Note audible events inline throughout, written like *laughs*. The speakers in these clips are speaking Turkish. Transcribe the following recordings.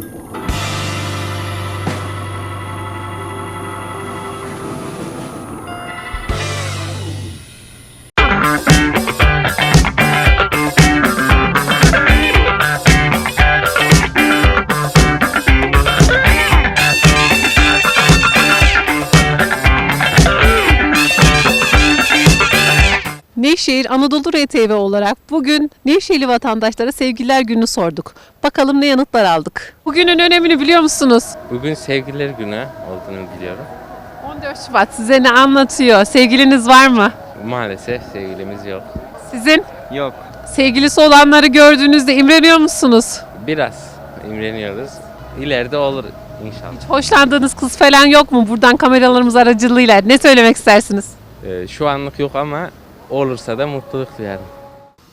Thank you. Nevşehir Anadolu RTV olarak bugün Nevşehirli vatandaşlara sevgililer günü sorduk. Bakalım ne yanıtlar aldık. Bugünün önemini biliyor musunuz? Bugün sevgililer günü olduğunu biliyorum. 14 Şubat size ne anlatıyor? Sevgiliniz var mı? Maalesef sevgilimiz yok. Sizin Yok. sevgilisi olanları gördüğünüzde imreniyor musunuz? Biraz imreniyoruz. İleride olur inşallah. Hoşlandığınız kız falan yok mu? Buradan kameralarımız aracılığıyla ne söylemek istersiniz? Ee, şu anlık yok ama olursa da mutluluk duyarım.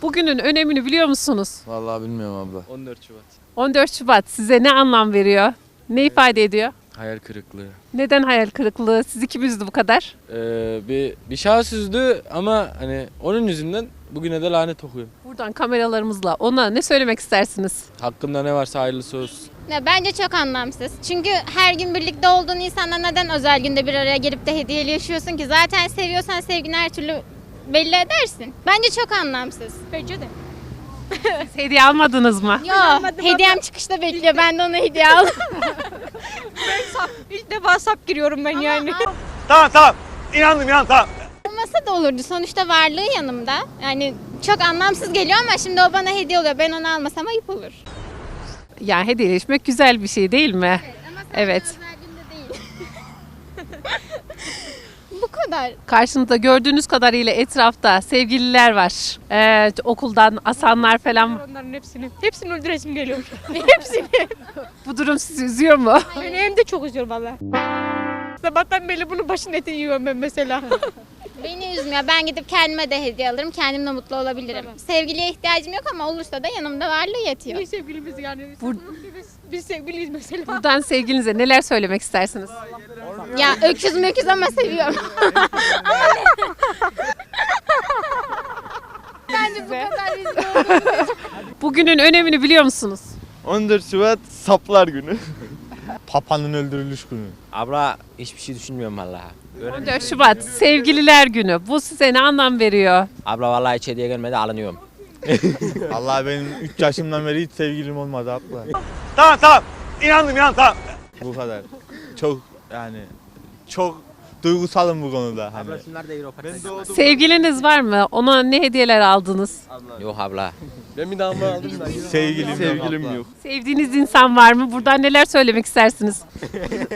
Bugünün önemini biliyor musunuz? Vallahi bilmiyorum abla. 14 Şubat. 14 Şubat size ne anlam veriyor? Ne ifade ediyor? Hayal kırıklığı. Neden hayal kırıklığı? Sizi kim üzdü bu kadar? Ee, bir, bir şahıs üzdü ama hani onun yüzünden bugüne de lanet okuyorum. Buradan kameralarımızla ona ne söylemek istersiniz? Hakkında ne varsa hayırlısı olsun. Ya bence çok anlamsız. Çünkü her gün birlikte olduğun insanla neden özel günde bir araya gelip de hediyeleşiyorsun ki? Zaten seviyorsan sevgini her türlü belli edersin. Bence çok anlamsız. Bence de. Siz hediye almadınız mı? Yo, hediyem çıkışta bekliyor. Ben de ona hediye aldım. *laughs* İlk defa sap giriyorum ben yani. Tamam tamam. İnandım inan tamam. Olmasa da olurdu. Sonuçta varlığı yanımda. Yani çok anlamsız geliyor ama şimdi o bana hediye oluyor. Ben onu almasam ayıp olur. Yani hediyeleşmek güzel bir şey değil mi? Ama sen Evet. *laughs* Bu kadar. Karşınızda gördüğünüz kadarıyla etrafta sevgililer var. Ee, okuldan asanlar falan. Onların hepsini. Hepsini öldüresim geliyor. *laughs* *laughs* hepsini. Bu durum sizi üzüyor mu? Beni hem de çok üzüyor valla. Sabahtan beri bunun başının etini yiyorum ben mesela. *laughs* Beni üzmüyor. Ben gidip kendime de hediye alırım. Kendimle mutlu olabilirim. Sevgiliye ihtiyacım yok ama olursa da yanımda varlığı yetiyor. Biz sevgilimiz yani. Bur- Biz, biz sevgiliyiz mesela. Buradan sevgilinize neler söylemek istersiniz? Ya öküz möküz ama seviyorum. *laughs* Bence bu kadar üzüyorum. Bugünün önemini biliyor musunuz? 14 Şubat Saplar Günü. Papa'nın öldürülüş günü. Abla hiçbir şey düşünmüyorum vallahi. 14 Şubat Sevgililer Günü. Bu size ne anlam veriyor? Abla vallahi hiç hediye gelmedi alınıyorum. *laughs* Allah benim 3 yaşımdan beri hiç sevgilim olmadı abla. Tamam tamam. İnandım inan tamam. Bu kadar. Çok yani çok duygusalım bu konuda hani. Ben doğdum. Sevgiliniz var mı? Ona ne hediyeler aldınız? Yok abla. Ben bir damla aldım da. Sevgilim, *laughs* Sevgilim yok. abla. yok. Sevdiğiniz insan var mı? Buradan neler söylemek istersiniz?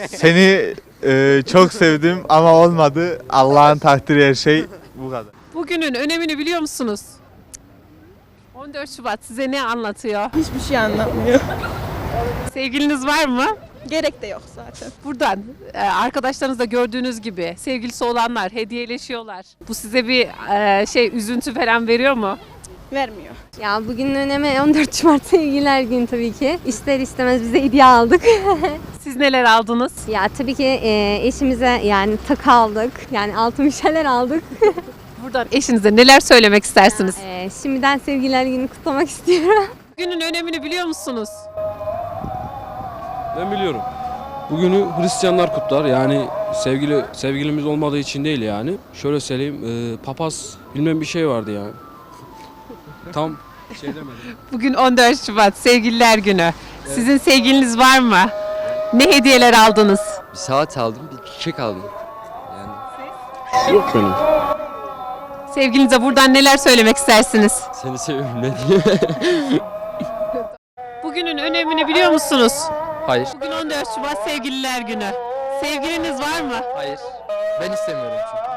Seni e, çok sevdim ama olmadı. Allah'ın takdiri her şey bu kadar. Bugünün önemini biliyor musunuz? 14 Şubat size ne anlatıyor? Hiçbir şey anlatmıyor. Sevgiliniz var mı? Gerek de yok zaten. Buradan e, arkadaşlarınızda gördüğünüz gibi sevgilisi olanlar hediyeleşiyorlar. Bu size bir e, şey üzüntü falan veriyor mu? Vermiyor. Ya bugünün önemi 14 Şubat Sevgililer Günü tabii ki. İster istemez biz de hediye aldık. *laughs* Siz neler aldınız? ya tabii ki e, eşimize yani takı aldık. Yani altın bir şeyler aldık. *laughs* Buradan eşinize neler söylemek istersiniz? E, şimdiden Sevgililer Günü kutlamak *laughs* istiyorum. Bugünün önemini biliyor musunuz? Ben biliyorum. Bugünü Hristiyanlar kutlar. Yani sevgili sevgilimiz olmadığı için değil yani. Şöyle söyleyeyim, e, papaz bilmem bir şey vardı yani. Tam şey demedim. Bugün 14 Şubat Sevgililer Günü. Sizin sevgiliniz var mı? Ne hediyeler aldınız? Bir saat aldım, bir çiçek aldım. Yok benim. Sevgilinize buradan neler söylemek istersiniz? Seni seviyorum ne diyeyim. *laughs* Bugünün önemini biliyor musunuz? Hayır. Bugün 14 Şubat Sevgililer Günü. Sevgiliniz var mı? Hayır. Ben istemiyorum çünkü.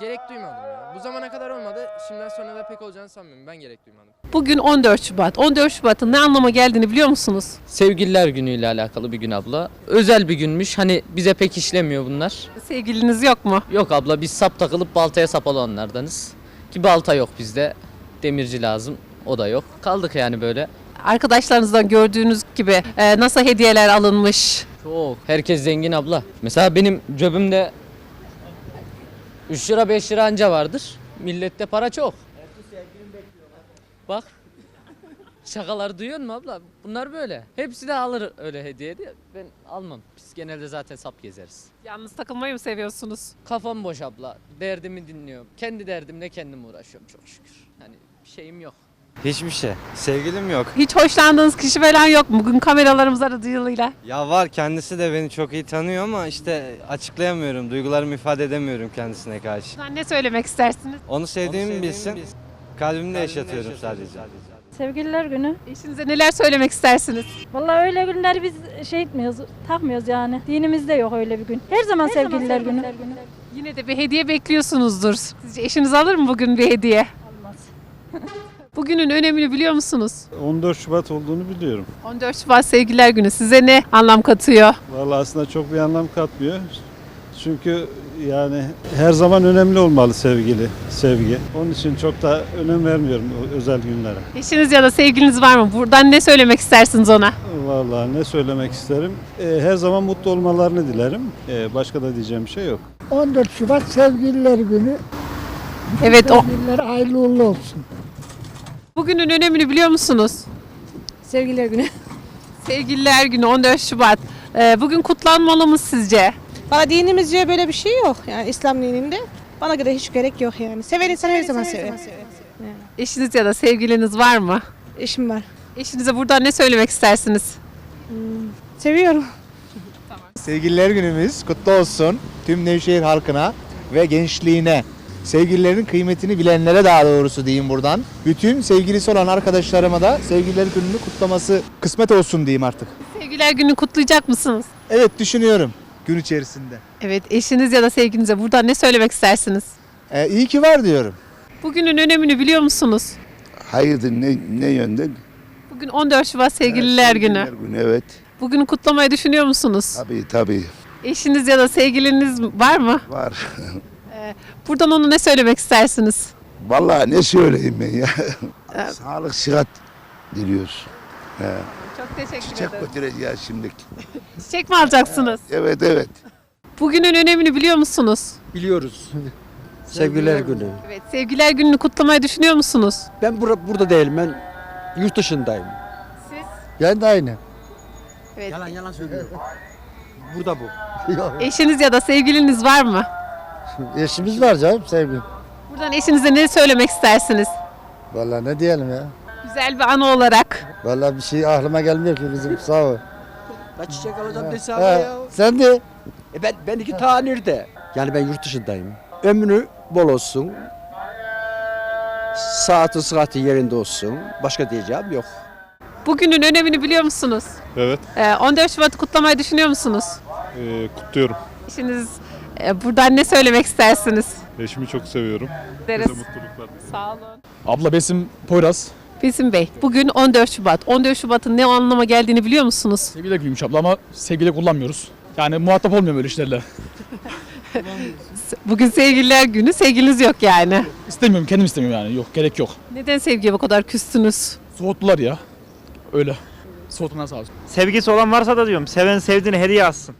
Gerek duymadım ya. Bu zamana kadar olmadı. Şimdiden sonra da pek olacağını sanmıyorum. Ben gerek duymadım. Bugün 14 Şubat. 14 Şubat'ın ne anlama geldiğini biliyor musunuz? Sevgililer günüyle alakalı bir gün abla. Özel bir günmüş. Hani bize pek işlemiyor bunlar. Sevgiliniz yok mu? Yok abla biz sap takılıp baltaya sap olanlardanız. Ki balta yok bizde. Demirci lazım. O da yok. Kaldık yani böyle. Arkadaşlarınızdan gördüğünüz gibi e, nasıl hediyeler alınmış? Çok. Herkes zengin abla. Mesela benim cebimde 3 lira 5 lira anca vardır. Millette para çok. Bak. Şakalar duyuyor musun abla? Bunlar böyle. Hepsi de alır öyle hediye diye. Ben almam. Biz genelde zaten sap gezeriz. Yalnız takılmayı mı seviyorsunuz? Kafam boş abla. Derdimi dinliyorum. Kendi derdimle kendim uğraşıyorum çok şükür. Hani bir şeyim yok. Hiçbir şey. Sevgilim yok. Hiç hoşlandığınız kişi falan yok mu? Bugün kameralarımız aracılığıyla. Ya var kendisi de beni çok iyi tanıyor ama işte açıklayamıyorum. Duygularımı ifade edemiyorum kendisine karşı. Sen ne söylemek istersiniz? Onu sevdiğimi bilsin. Kalbimde yaşatıyorum sadece. Sevgililer günü. Eşinize neler söylemek istersiniz? Vallahi öyle günleri biz şey etmiyoruz, takmıyoruz yani. Dinimizde yok öyle bir gün. Her zaman sevgililer günü. Yine de bir hediye bekliyorsunuzdur. Sizce eşiniz alır mı bugün bir hediye? Bugünün önemini biliyor musunuz? 14 Şubat olduğunu biliyorum. 14 Şubat Sevgililer Günü size ne anlam katıyor? Vallahi aslında çok bir anlam katmıyor. Çünkü yani her zaman önemli olmalı sevgili, sevgi. Onun için çok da önem vermiyorum o özel günlere. Eşiniz ya da sevgiliniz var mı? Buradan ne söylemek istersiniz ona? Vallahi ne söylemek isterim? Ee, her zaman mutlu olmalarını dilerim. Ee, başka da diyeceğim bir şey yok. 14 Şubat Sevgililer Günü. Evet o. Sevgililer hayırlı uğurlu olsun. Bugünün önemini biliyor musunuz? Sevgililer günü. Sevgililer Günü 14 Şubat. Ee, bugün kutlanmalı mı sizce? Bana dinimizce böyle bir şey yok. Yani İslam dininde. Bana göre hiç gerek yok yani. Seven insan her zaman sever. Eşiniz ya da sevgiliniz var mı? Eşim var. Eşinize buradan ne söylemek istersiniz? Seviyorum. Sevgililer günümüz kutlu olsun tüm Nevşehir halkına ve gençliğine. Sevgililerin kıymetini bilenlere daha doğrusu diyeyim buradan. Bütün sevgilisi olan arkadaşlarıma da sevgililer gününü kutlaması kısmet olsun diyeyim artık. Sevgililer Günü kutlayacak mısınız? Evet düşünüyorum gün içerisinde. Evet eşiniz ya da sevgilinize buradan ne söylemek istersiniz? Ee, iyi ki var diyorum. Bugünün önemini biliyor musunuz? Hayırdır ne, ne yönden? Bugün 14 Şubat Sevgililer Günü. günü evet. Bugünü kutlamayı düşünüyor musunuz? Tabii tabii Eşiniz ya da sevgiliniz var mı? var. *laughs* Buradan ona ne söylemek istersiniz? Vallahi ne söyleyeyim ben ya. Evet. Sağlık sıhhat diliyoruz. He. Çok teşekkür Çiçek götüreceğiz şimdi. *laughs* Çiçek mi alacaksınız? Evet evet. Bugünün önemini biliyor musunuz? Biliyoruz. *laughs* Sevgililer günü. Evet, Sevgililer Günü'nü kutlamayı düşünüyor musunuz? Ben burada değilim. Ben yurt dışındayım. Siz? Ben de aynı. Evet. yalan söylüyorum. Burada bu. *laughs* Eşiniz ya da sevgiliniz var mı? Eşimiz var canım sevgilim. Buradan eşinize ne söylemek istersiniz? Vallahi ne diyelim ya. Güzel bir anı olarak. Vallahi bir şey aklıma gelmiyor ki bizim sağ ol. Ben çiçek alacağım dese He, sen de. E ben, ben iki tane nerede? Yani ben yurt dışındayım. Ömrü bol olsun. Saati sıhhati yerinde olsun. Başka diyeceğim yok. Bugünün önemini biliyor musunuz? Evet, Ee, 14 Şubat'ı kutlamayı düşünüyor musunuz? kutluyorum. Eşiniz e, buradan ne söylemek istersiniz? Eşimi çok seviyorum. Deriz. mutluluklar. Sağ olun. Abla Besim Poyraz. Besim Bey, bugün 14 Şubat. 14 Şubat'ın ne anlama geldiğini biliyor musunuz? Sevgili günüymüş abla ama sevgili kullanmıyoruz. Yani muhatap olmuyorum öyle işlerle. *laughs* Bugün sevgililer günü, sevgiliniz yok yani. İstemiyorum kendim istemiyorum yani yok gerek yok. Neden sevgiye bu kadar küstünüz? Soğuttular ya. Öyle. Soğutmadan sağ olsun. Sevgisi olan varsa da diyorum seven sevdiğine hediye alsın.